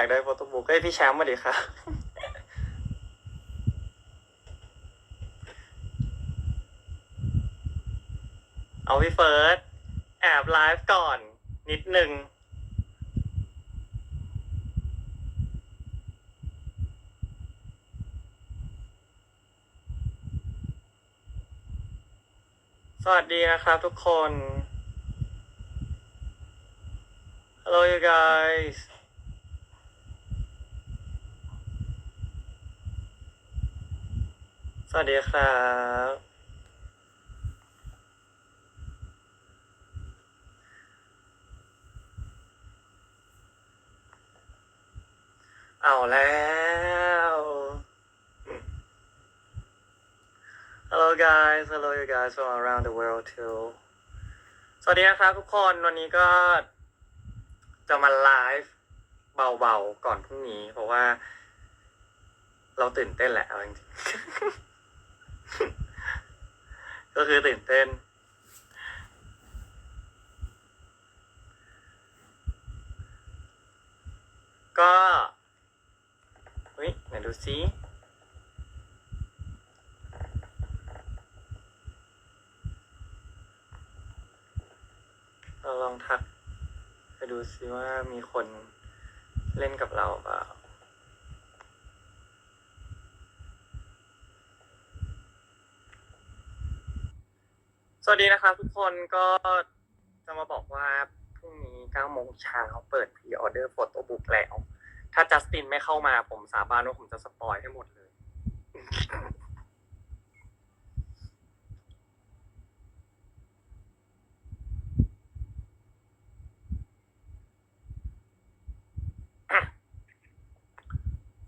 อยากได้โฟโต้บุ๊กเฮ้ยพี่แชมป์มาดิครับเอาพี่เฟิร์สแอบไลฟ์ก่อนนิดนึงสวัสดีนะครับทุกคน Hello you guys สวัสดีครับเอาแล้ว Hello guys Hello you guys from around the world too สวัสดีนะครับทุกคนวันนี้ก็จะมาไลฟ์เบาๆ ก่อนพรุ่งนี้ เพราะว่า เราตื่นเต้นแหละเอาจริงๆ ก็คือตื่นเต้น ก็เฮ้ยไหนดูซิเราลองทัก ไปดูซิว่ามีคนเล่นกับเราเปล่า ส วัสดีนะครับทุกคนก็จะมาบอกว่าพรุ่งนี้9โมงเช้าเปิดพรีออเดอร์โฟโต้บุ๊กแล้ว ถ้าจัสตินไม่เข้ามาผมสาบานว่าผมจะสปอยให้หมดเลย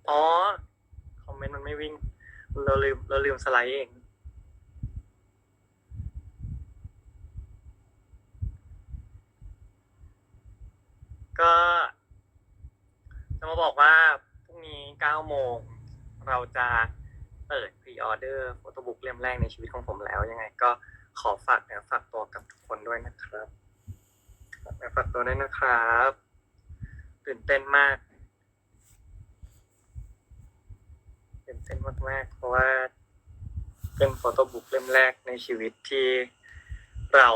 อ๋อ คอมเมนต์มันไม่วิ่ง เราลืมเราลืมสไลด์เอง ก็ จะมาบอกว่าพรุ่งนี้9โมงเราจะเปิดพรีออเดอร์โฟโต้บุ๊กเล่มแรกในชีวิตของผมแล้ว ยังไงก็ขอฝากเนื้อฝากตัวกับทุกคนด้วยนะครับฝากเนื้อฝากตัวด้วยนะครับ ตื่นเต้นมาก ตื่นเต้นมากๆ เพราะว่าเป็นโฟโต้บุ๊กเล่มแรกในชีวิตที่เรา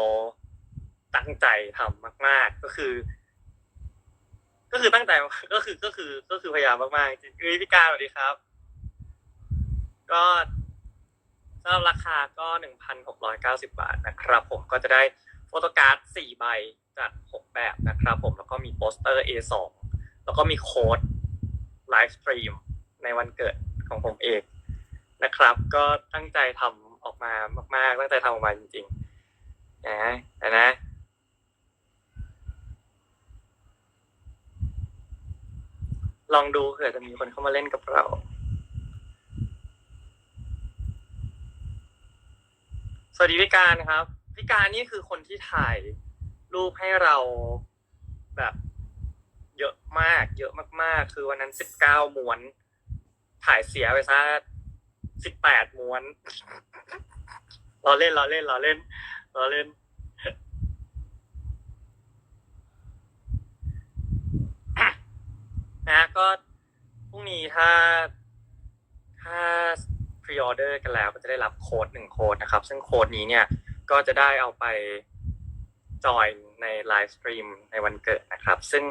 ตั้งใจทำมาก ๆ ก็คือ ก็คือตั้งใจก็คือก็คือก็คือพยายามมากๆจริงคือพี่การสวัสดีครับ ก็สำหรับราคาก็หนึ่งพันหกร้อยเก้าสิบาทนะครับ ผมก็จะได้โฟโต้การ์ดสี่ใบจากหกแบบนะครับ ผมแล้วก็มีโปสเตอร์ A2 แล้วก็มีโค้ดไลฟ์สตรีมในวันเกิดของผมเองนะครับ ก็ตั้งใจทำออกมามาก ๆ ตั้งใจทำออกมาจริงๆนะนะนะ ลองดูเผื่อจะมีคนเข้ามาเล่นกับเรา สวัสดีพี่การครับ พี่การนี่คือคนที่ถ่ายรูปให้เราแบบ เยอะมาก เยอะมาก ๆ คือวันนั้นสิบเก้าม้วน ถ่ายเสียไปซะสิบแปดม้วนเราเล่นเราเล่นเราเล่นเราเล่น นะก็พรุ่งนี้ถ้าถ้าพรีออเดอร์กันแล้วก็จะได้รับโค้ดหนึ่งโค้ดนะครับ ซึ่งโค้ดนี้เนี่ยก็จะได้เอาไปจอยในไลฟ์สตรีมในวันเกิดนะครับ ซึ่ง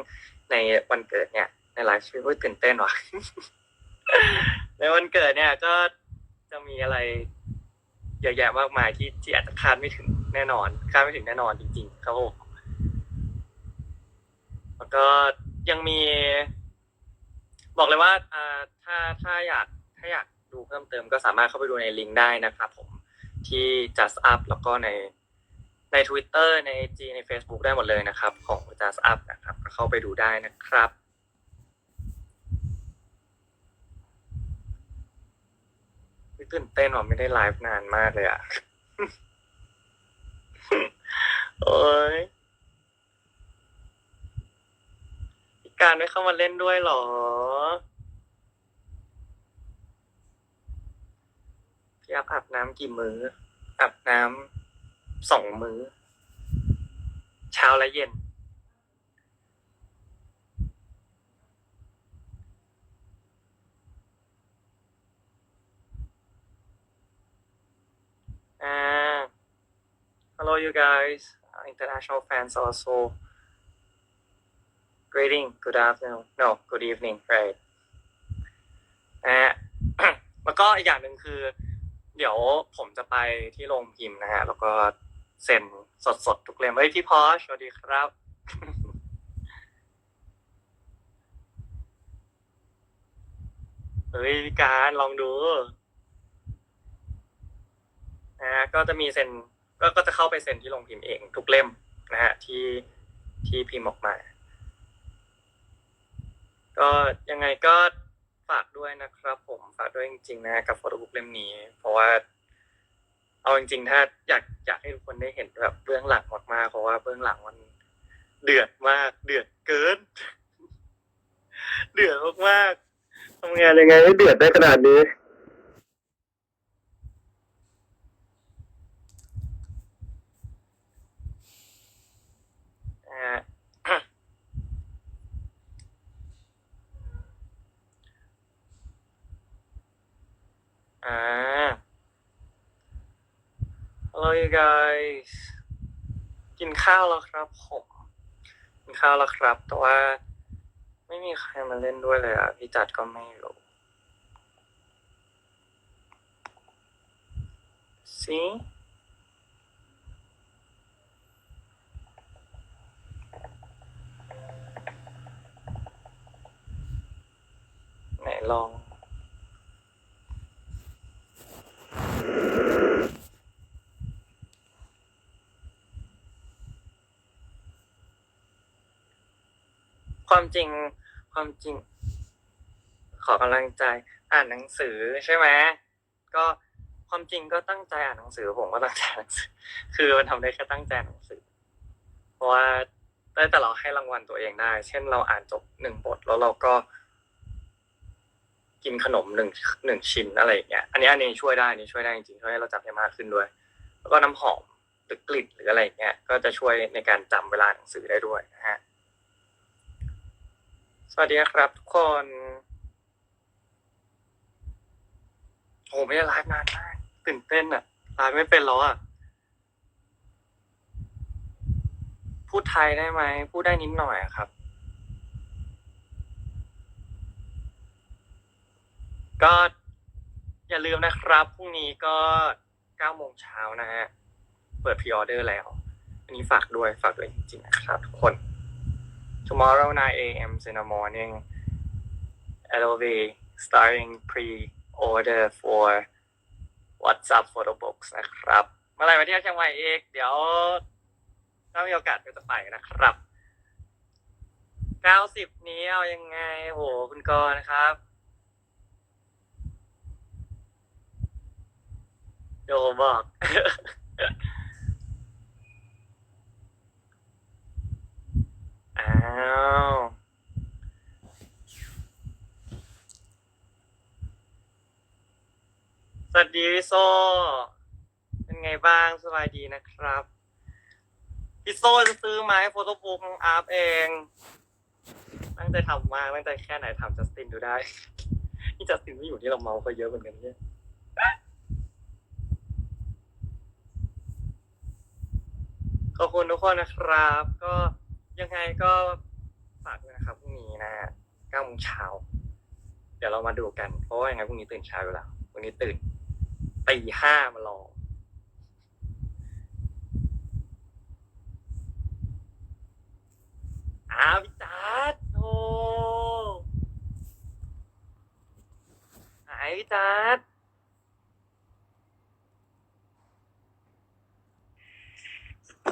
ในวันเกิดเนี่ยในไลฟ์สตรีมตื่นเต้นว่ะในวันเกิดเนี่ยก็จะมีอะไรเยอะแยะมากมายที่ที่อาจจะคาดไม่ถึงแน่นอนคาดไม่ถึงแน่นอนจริงๆครับผมแล้วก็ยังมี บอกเลยว่าอ่าถ้าถ้าอยากถ้าอยากดูเพิ่มเติมก็สามารถเข้าไปดูในลิงก์ได้นะครับผมที่ just up แล้วก็ในใน Twitter ใน G ใน Facebook ได้หมดเลยนะครับ ของ just up นะครับ ก็เข้าไปดูได้นะครับ ตื่นเต้นว่ะไม่ได้ไลฟ์นานมากเลยอะ โอ้ยพิการไม่เข้ามาเล่นด้วยหรอ กี่มื้ออาบน้ำสองมื้อ เช้าและเย็น hello you guys international fans also greeting good afternoon no good evening right นะแล้วก็อีกอย่างหนึ่งคือ เดี๋ยวผมจะไปที่โรงพิมพ์นะฮะ แล้วก็เซ็นสดๆทุกเล่มเฮ้ยพี่พอสวัสดีครับ เฮ้ยพี่การลองดูนะฮะก็จะมีเซ็นก็ก็จะเข้าไปเซ็นที่โรงพิมพ์เองทุกเล่มนะฮะที่ที่พิมพ์ออกมา ก็ยังไงก็ ฝากด้วยนะครับ ผมฝากด้วยจริงๆนะกับโฟโต้บุ๊กเล่มนี้ เพราะว่า เอาจริงๆ ถ้าอยากอยากให้ทุกคนได้เห็นแบบเบื้องหลังมากๆเพราะว่าเบื้องหลังมันเดือดมาก เดือดเกิน เดือดมากๆทำงานยังไงให้เดือดได้ขนาดนี้ อ่า อ่า Hello you guys กินข้าวแล้วครับผมกินข้าวแล้วครับ แต่ว่า ไม่มีใครมาเล่นด้วยเลยอะ พี่จัดก็ไม่รู้ See ไหนลอง ความจริง ความจริง ขอกำลังใจ อ่านหนังสือใช่ไหมก็ความจริงก็ตั้งใจอ่านหนังสือ ผมก็ตั้งใจอ่านหนังสือ คือมันทำได้แค่ตั้งใจอ่านหนังสือ เพราะว่าได้แต่เราให้รางวัลตัวเองได้ เช่นเราอ่านจบหนึ่งบทแล้วเราก็ กินขนมหนึ่งหนึ่งชิ้นอะไรอย่างเงี้ย อันนี้อันนี้ช่วยได้อันนี้ช่วยได้จริงๆช่วยให้เราจำได้มากขึ้นด้วย แล้วก็น้ำหอมหรือกลิ่นหรืออะไรอย่างเงี้ยก็จะช่วยในการจำเวลาหนังสือได้ด้วยนะฮะ สวัสดีครับทุกคนโหไม่ได้ไลฟ์นานมากตื่นเต้นอะไลฟ์ไม่เป็นแล้วอะ พูดไทยได้ไหม พูดได้นิดหน่อยครับ ก็อย่าลืมนะครับพรุ่งนี้ก็9โมงเช้านะฮะ เปิดพรีออเดอร์แล้ว อันนี้ฝากด้วยฝากด้วยจริงๆนะครับทุกคน tomorrow 9 a.m. in the morning it'll be starting pre-order for WhatsApp photo books นะครับ เมื่อไหร่มาเที่ยวเชียงใหม่อีก เดี๋ยว ถ้ามีโอกาสก็จะไปนะครับ 90 นี้เอายังไง โห คุณกรณ์ครับเดี๋ยวผมบอก อ้าวสวัสดีพี่โซ เป็นไงบ้างสบายดีนะครับ พี่โซจะซื้อไม้โฟโต้บุ๊กของอาร์ฟเอง ตั้งใจทำมากตั้งใจแค่ไหนทำจัสตินดูได้ นี่จัสตินไม่อยู่ที่เราเมาก็เยอะเหมือนกันเนี่ยขอบคุณทุกคนนะครับ ก็ ยังไงก็ฝากด้วยนะครับพรุ่งนี้นะ9โมงเช้า เดี๋ยวเรามาดูกัน เพราะว่ายังไงพรุ่งนี้ตื่นเช้าอยู่แล้ววันนี้ตื่นตีห้ามารออ้าวพี่จัดโอ้หายพี่จัด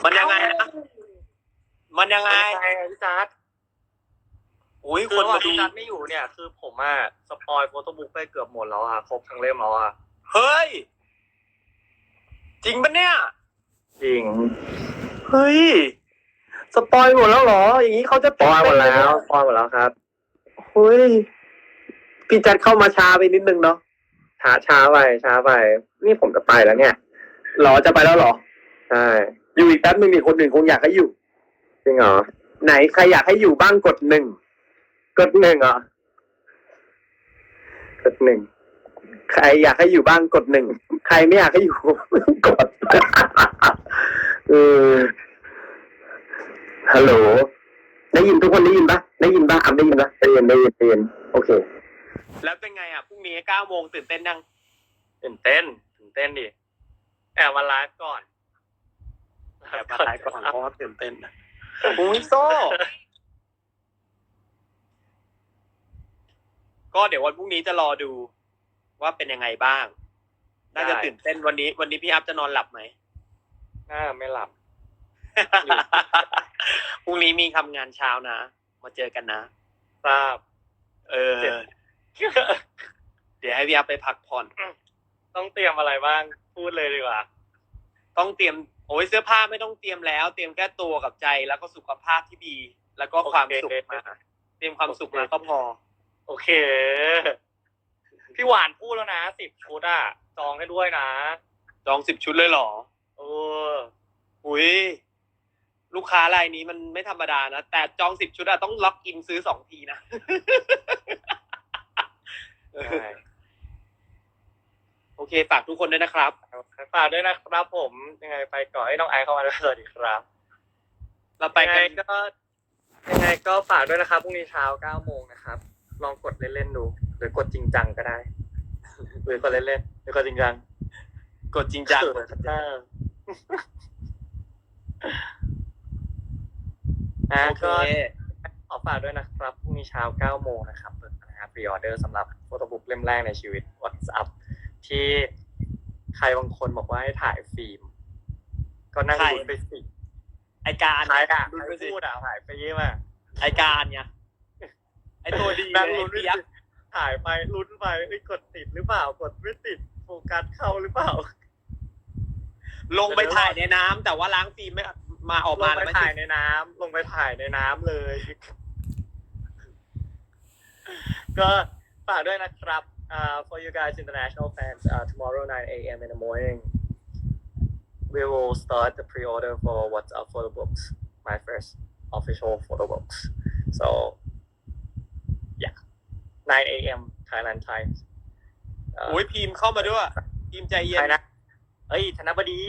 มันยังไงนะ มันยังไงใช่พี่จัดอุ้ยคืคอนว่ามาดูพี่จัดไม่อยู่เนี่ย คือผมอะสปอยโฟโต้บุ๊กไปเกือบหมดแล้วอะครบทั้งเล่มแล้วอะเฮ้ย จริงปะเนี่ย จริง เฮ้ย สปอยหมดแล้วเหรอ อย่างนี้เขาจะปอยหมดแล้วปอยหมดแล้วครับเฮ้ยพี่จัดเข้ามาช้าไปนิดนึงเนาะช้าช้าไปช้าไป นี่ผมจะไปแล้วเนี่ยหรอจะไปแล้วเหรอใช่อยู่อีกแป๊บนึงนี่คนอื่นคงอยากให้อยู่ จริงเหรอไหนใครอยากให้อยู่บ้างกดหนึ่งกดหนึ่งเหรอกดหนึ่งใครอยากให้อยู่บ้างกดหนึ่งใครไม่อยากให้อยู่ กดออฮัลโหลได้ยินทุกคนได้ยินปะได้ยินปะอัพได้ยินปะได้ยินได้ยินได้ยินโอเค แล้วเป็นไงอะพรุ่งนี้เก้าโมงตื่นเต้นยังตื่นเต้นตื่นเต้นดิแอบมาไลฟ์ก่อนแต่มาท้ายก่อนเพราะว่าตื่นเต้น อุ้ยโซ่ ก็เดี๋ยววันพรุ่งนี้จะรอดูว่าเป็นยังไงบ้าง น่าจะตื่นเต้นวันนี้ วันนี้พี่อัพจะนอนหลับไหมน่าไม่หลับพรุ่งนี้มีทำงานเช้านะ มาเจอกันนะ ทราบ เออ เจ็บ เดี๋ยวให้พี่อัพไปพักผ่อน ต้องเตรียมอะไรบ้าง พูดเลยดีกว่า ต้องเตรียม โอ้ยเสื้อผ้าไม่ต้องเตรียมแล้ว เตรียมแค่ตัวกับใจแล้วก็สุขภาพที่ดี แล้วก็ความสุขมาเตรียมความสุขมาก็พอ โอเค พี่หวานพูดแล้วนะสิบชุดอะ จองให้ด้วยนะจองสิบชุดเลยเหรอเอออุ้ยลูกค้ารายนี้มันไม่ธรรมดานะ แต่จองสิบชุดอะต้องล็อกอินซื้อสองทีนะใช่ โอเคฝากทุกคนด้วยนะครับ ฝากด้วยนะครับผมยังไงไปก่อนให้น้องไอซ์เข้ามาด้วยสวัสดีครับเราไปยังกัไงนก็ยังไงก็ฝากด้วยนะครับพรุ่งนี้เช้าเก้าโมงนะครับ ลองกดเล่นๆดูหรือกดจริงจังก็ได้หรือกดเล่นๆหรือกดจริงจังกดจริงจังเอออะโอเคก็ขอฝากด้วยนะครับพรุ่งนี้เช้าเก้าโมงนะครับเปิดนะครับพรีออเดอร์สำหรับโฟโต้บุ๊กเล่มแรกในชีวิต WhatsApp ที่ใครบางคนบอกว่าให้ถ่ายฟิล์ม ก็นั่งใครดูไปสิไอการใครอะดูใครไปสิพูดอะถ่ายไปยี่มาไอการเนี่ยไอตัวดีนั่งเลยลุ้นไอ้ไปเปียกสิถ่ายไปลุ้นไปเอ้ยกดติดหรือเปล่ากดไม่ติดโฟกัสเข้าหรือเปล่า ลงไปถ่ายในน้ำแต่ว่าล้างฟิล์มไม่มาออกลมางไปแล้วไม่ถ่ายติดในน้ำลงไปถ่ายในน้ำเลย ก็ฝากด้วยนะครับ uh, for you guys international fans uh, tomorrow 9 a.m. in the morning we will start the pre-order for what's up photo books my first official photo books so yeah 9 a.m. Thailand time โอ้ยพิมพ์เข้ามาด้วยพิมพ์ใจเย็ ใคร น นะ เอ้ยธนบดี